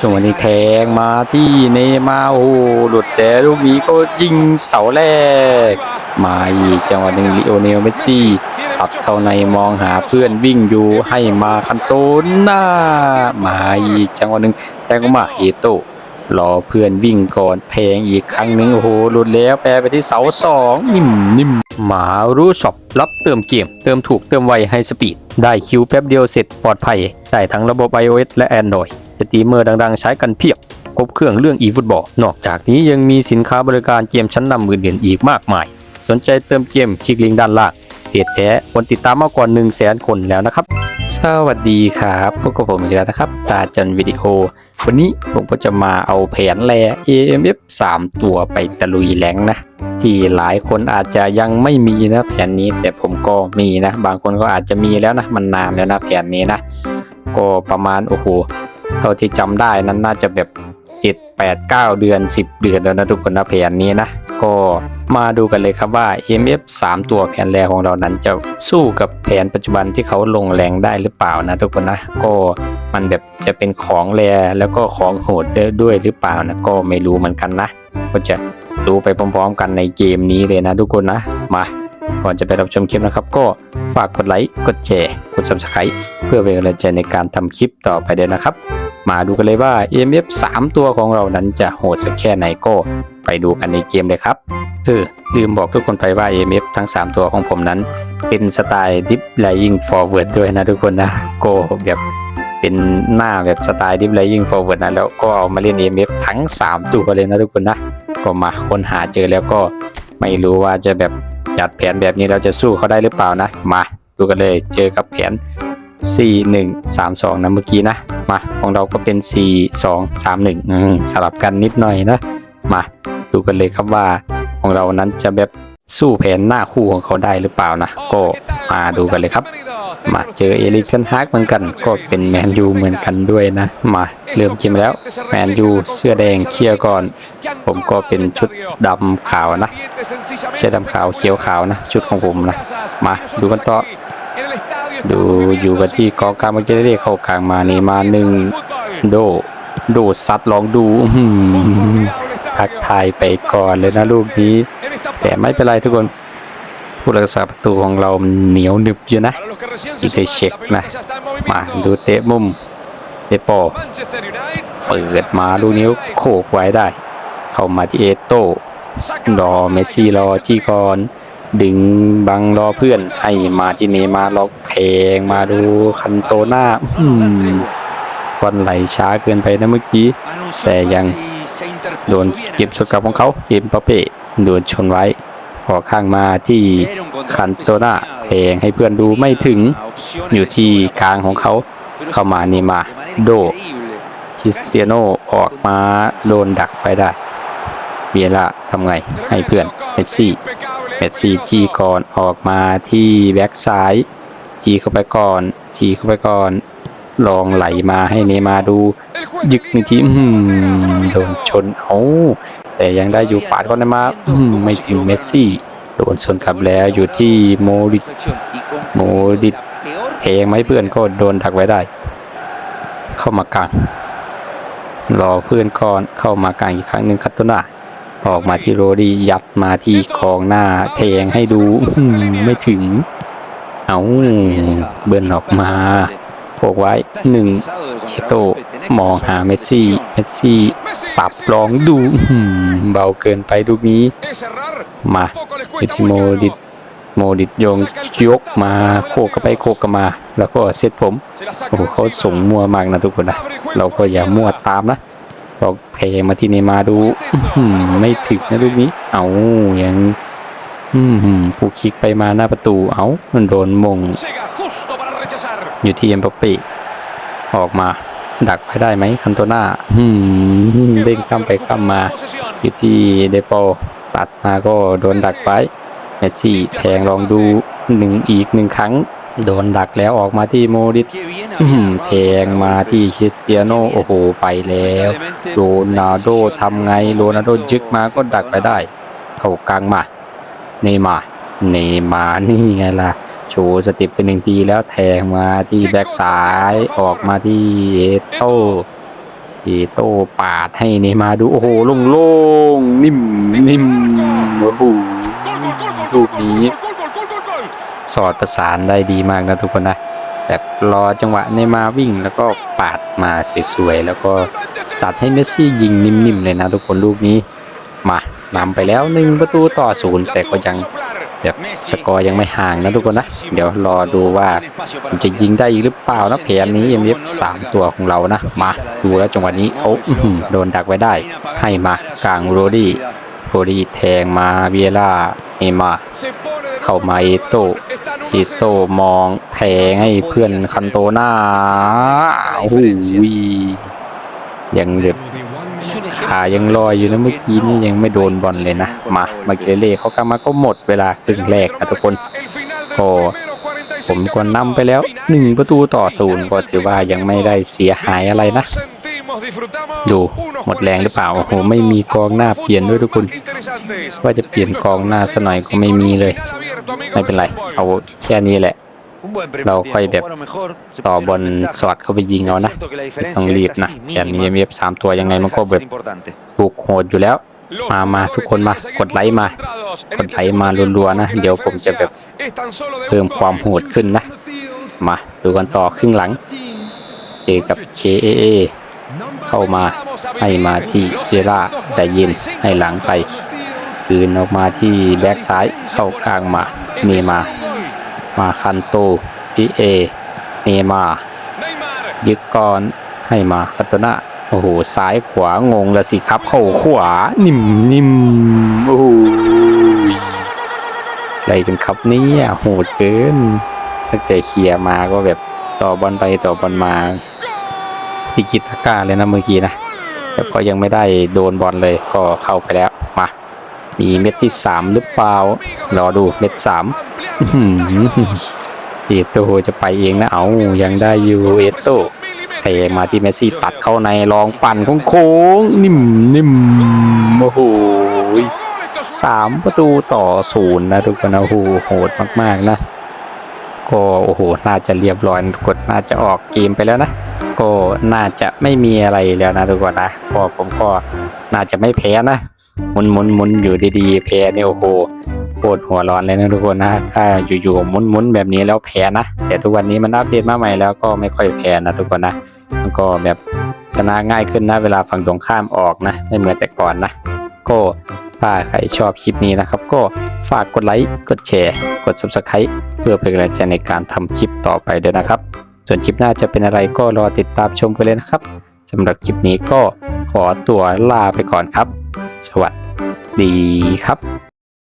จังหวะนี้แทงมาที่เนมาโอ้หลุดแต่ลูกนี้ก็ยิงเสาแรก มาอีกจังหวะหนึ่งลิโอเนลเมสซี่ตัดเข้าในมองหาเพื่อนวิ่งอยู่ให้มาคันโตหน้า มาอีกจังหวะหนึ่งแทงเข้ามาเอโตรอเพื่อนวิ่งก่อนแทงอีกครั้งหนึ่งโอ้โหหลุดแล้วแปรไปที่เสาสองนิ่มนิ่มหมารู้ช็อปรับเติมเกม เติมถูกเติมไวให้สปีด ได้คิวแป๊บเดียวเสร็จปลอดภัย ได้ทั้งระบบ iOS และ Android สตรีมเมอร์ดังๆ ใช้กันเพียบครบเครื่องเรื่อง e-football นอกจากนี้ยังมีสินค้าบริการเกมชั้นนำอื่นๆอีกมากมาย สนใจเติมเกมคลิกลิงก์ด้านล่างเพจแท้คนติดตามมากกว่า1 0 0 0 0แสนคนแล้วนะครับ สวัสดีครับพบกับผมอีกแล้วนะครับ ตาจันวิดีโอ วันนี้ผมก็จะมาเอาแผนแล AMF 3 ตัวไปตะลุยแหลงนะ ที่หลายคนอาจจะยังไม่มีนะแผนนี้แต่ผมก็มีนะ บางคนก็อาจจะมีแล้วนะ มันนานแล้วนะแผนนี้นะ ก็ประมาณโอ้โห เท่าที่จำได้นั้นน่าจะแบบ7 8 9เดือน 10 เดือนแล้วนะทุกคนนะแผนนี้นะ ก็มาดูกันเลยครับว่า MF 3 ตัวแผนแรกของเรานั้นจะสู้กับแผนปัจจุบันที่เขาลงแรงได้หรือเปล่านะทุกคนนะ ก็มันแบบจะเป็นของแรแล้วก็ของโหดด้วยหรือเปล่านะก็ไม่รู้เหมือนกันนะ ก็จะดูไปพร้อมๆ กันในเกมนี้เลยนะทุกคนนะ มาก่อนจะไปรับชมคลิปนะครับ ก็ฝากกดไลค์กดแชร์ กด subscribe เพื่อเป็นกำลังใจในการทำคลิปต่อไปเด้วยนะครับ มาดูกันเลยว่า EMF 3 ตัวของเรานั้นจะโหดสักแค่ไหนก็ไปดูกันในเกมเลยครับเออลืมบอกทุกคนไปว่า EMF ทั้ง 3 ตัวของผมนั้น เป็นสไตล์ Deep Lying Forward ด้วยนะทุกคนนะก็แบบเป็นหน้าแบบสไตล์ Deep Lying Forward นะแล้วก็เอามาเล่น EMF ทั้ง 3 ตัวเลยนะทุกคนนะก็มาค้นหาเจอแล้วก็ไม่รู้ว่าจะแบบจัดแผนแบบนี้เราจะสู้เขาได้หรือเปล่านะ มา ดูกันเลยเจอกับแผน 4 1 3 2 นะเมื่อกี้นะมาของเราก็เป็น 4 2 3 1อืมสลับกันนิดหน่อยนะ มาดูกันเลยครับว่าของเรานั้นจะแบบสู้แผนหน้าคู่ของเขาได้หรือเปล่านะ ก็มาดูกันเลยครับ มาเจอเอลิกเทนฮากเหมือนกัน ก็เป็นแมนยูเหมือนกันด้วยนะ มาเริ่มเกมแล้วแมนยูเสื้อแดงเคลียร์ก่อน ผมก็เป็นชุดดำขาวนะเสื้อดำขาวเขียวขาวนะ ชุดของผมนะ มาดูกันต่อ ดูอยู่กันที่กองกลางมันจะได้เข้ากลางมานี่มาหนึ่งโด โดซัดลองดูอื้อหือทักทายไปก่อนเลยนะลูกนี้ แต่ไม่เป็นไรทุกคน ผู้รักษาประตูของเราเหนียวหนึบอยู่นะอีกเช็คนะ มาดูเตะมุมเตะปอเปิดมาลูกนิ้วโขกไว้ได้ เข้ามาที่เอโต้รอเมสซี่รอจีกอน ดึงบังรอเพื่อน ให้มาที่เนย์มาล็อกแทงมาดูคันโตหน้าอื้อหือบอลไหลช้าเกินไปนะเมื่อกี้ แต่ยังโดนเก็บสกัดของเขาเอ็มปาเป้โดนชนไว้พอข้างมาที่คันโตหน้าแทงให้เพื่อนดูไม่ถึงอยู่ที่กลางของเขาเข้ามานย์มาโดคริสเตียโนออกมาโดนดักไปได้เบียร่าทำไงให้เพื่อนเมสซี่ เมสซี่จีก่อนออกมาที่แบ็กซ้ายจีเข้าไปก่อนจีเข้าไปก่อน ลองไหลมาให้เนย์มาดู ยึกหนึ่งทีอื้อหือโดนชนเอาแต่ยังได้อยู่ปาดก่อนมาอื้อหือไม่ถึงเมสซี่โดนชนกลับแล้วอยู่ที่โมริโมริตแทงไหมเพื่อนก็โดนดักไว้ได้ เข้ามากลางรอเพื่อนก่อนเข้ามากลางอีกครั้งหนึ่งคัตโตนา ออกมาที่โรดี้ยัดมาที่คองหน้าแทงให้ดูไม่ถึง เอาเบิร์นออกมาโผกไว้หนึ่งเอโตมองหาเมสซี่ เมสซี่ สับลองดูเบาเกินไปลูกนี้ มาไปที่โมดิตโมดิตยงยกมาโคกไปโคกมา แล้วก็เซตผม โอ้เขาส่งมัวมากนะทุกคนนะ เราก็อย่ามั่วตามนะ กเทมาที่เนมาร์ดูไม่ถึงนะลูกนี้ เอายังอืมผู้คิกไปมาหน้าประตู เอามันโดนมง อยู่ที่เอ็มปป้ออกมา ดักไปได้ไหมคันโตนาอืมเด้งข้ามไปข้ามมา อยู่ที่เดโปตัดมาก็โดนดักไปเมสซี่แทงลองดูหนึ่งอีกหนึ่งครั้ง โดนดักแล้วออกมาที่โมดิตอื้อหือแทงมาที่คริสเตียโนโอ้โหไปแล้วโรนัลโดทำไงโรนัลโดยึกมาก็ดักไปได้ เข้ากลางมาเนมาเนมานี่ไงล่ะโชว์สติปเป็นหนึ่งทีแล้วแทงมาที่แบ็กซ้ายออกมาที่เอโต้เอโต้ปาดให้เนมาดูโอ้โหโล่งๆนิ่มนิ่มโอ้โหลูกนี้ สอดประสานได้ดีมากนะทุกคนนะแบบรอจังหวะเนมาวิ่งแล้วก็ปาดมาสวยๆแล้วก็ตัดให้เมสซี่ยิงนิ่มๆเลยนะทุกคนลูกนี้มานำไปแล้วหนึ่งประตูต่อศูนย์แต่ก็ยังแบบสกอร์ยังไม่ห่างนะทุกคนนะ เดี๋ยวรอดูว่าจะยิงได้อีกหรือเปล่านะแผนนี้ MF สามตัวของเรานะ มาดูแล้วจังหวะนี้เขาอื้อหือโดนดักไว้ได้ ให้มากลางโรดี้ โรดี้แทงมาเวียร่าเอมา เข้ามาเอโตเอโตมองแทงให้เพื่อนคันโตหน้าโอ้โหยังแบบขายังลอยอยู่นะเมื่อกี้นี่ยังไม่โดนบอลเลยนะ มามาเกเล่เขากลับมาก็หมดเวลาครึ่งแรกนะทุกคนโอ้ผมก็นำไปแล้วหนึ่งประตูต่อศูนย์ก็ถือว่ายังไม่ได้เสียหายอะไรนะ ดูหมดแรงหรือเปล่าโอ้โหไม่มีกองหน้าเปลี่ยนด้วยทุกคน ว่าจะเปลี่ยนกองหน้าซะหน่อยก็ไม่มีเลย ไม่เป็นไร เอาแค่นี้แหละ เราค่อยแบบต่อบอลสอดเข้าไปยิงเอานะต้องรีบนะอย่างนี้เอฟสามตัวยังไงมันก็แบบบุกโหดอยู่แล้วมา มาทุกคนมากดไลค์มา กดไลค์มารัวๆนะ เดี๋ยวผมจะแบบเพิ่มความโหดขึ้นนะ มา ดูกันต่อครึ่งหลัง เจอกับ KAA เข้ามาให้มาที่เจล่าใจเย็นให้หลังไปคืนออกมาที่แบ็กซ้ายเข้ากลางมาเนมา มาคันโตพีเอเนมายึดก่อนให้มาคัตโตนาโอ้โหซ้ายขวางงละสิครับ เข้าขวานิ่มนิ่มโอ้โหอะไรกันครับเนี่ยโหดเกินตั้งแต่เคลียร์มาก็แบบต่อบอลไปต่อบอลมา พิกิตาก้าเลยนะเมื่อกี้นะแต่ก็ยังไม่ได้โดนบอลเลยก็เข้าไปแล้วมามีเม็ดที่สามหรือเปล่ารอดูเม็ดสามอื้อหือเอโตจะไปเองนะเอายังได้อยู่เอโตเทมาที่เมสซี่ตัดเข้าในลองปั่นโค้งนิ่มนิ่มโอ้โหสามประตูต่อศูนย์นะทุกคนนะโอ้โหโหดมาก ๆ นะ ก็โอ้โห น่าจะเรียบร้อยกคนน่าจะออกเกมไปแล้วนะ ก็น่าจะไม่มีอะไรแล้วนะทุกคนนะเพอผมก็น่าจะไม่แพ้นะหมุนหมุนหมุนอยู่ดีๆแพ้เนี่ยโอ้โหโคตรหัวร้อนเลยนะทุกคนนะ ถ้าอยู่ๆหมุนหมุนแบบนี้แล้วแพ้นะแต่ทุกวันนี้มันอัปเดตมาใหม่แล้วก็ไม่ค่อยแพ้นะทุกคนนะมันก็แบบชนะง่ายขึ้นนะเวลาฝั่งตรงข้ามออกนะไม่เหมือนแต่ก่อนนะก็ถ้าใครชอบคลิปนี้นะครับ ก็ฝากกดไลค์กดแชร์ กด subscribe เพื่อเป็นกำลังใจในการทำคลิปต่อไปด้วยนะครับ ส่วนคลิปหน้าจะเป็นอะไรก็รอติดตามชมกันเลยนะครับสำหรับคลิปนี้ก็ขอตัวลาไปก่อนครับ สวัสดีครับ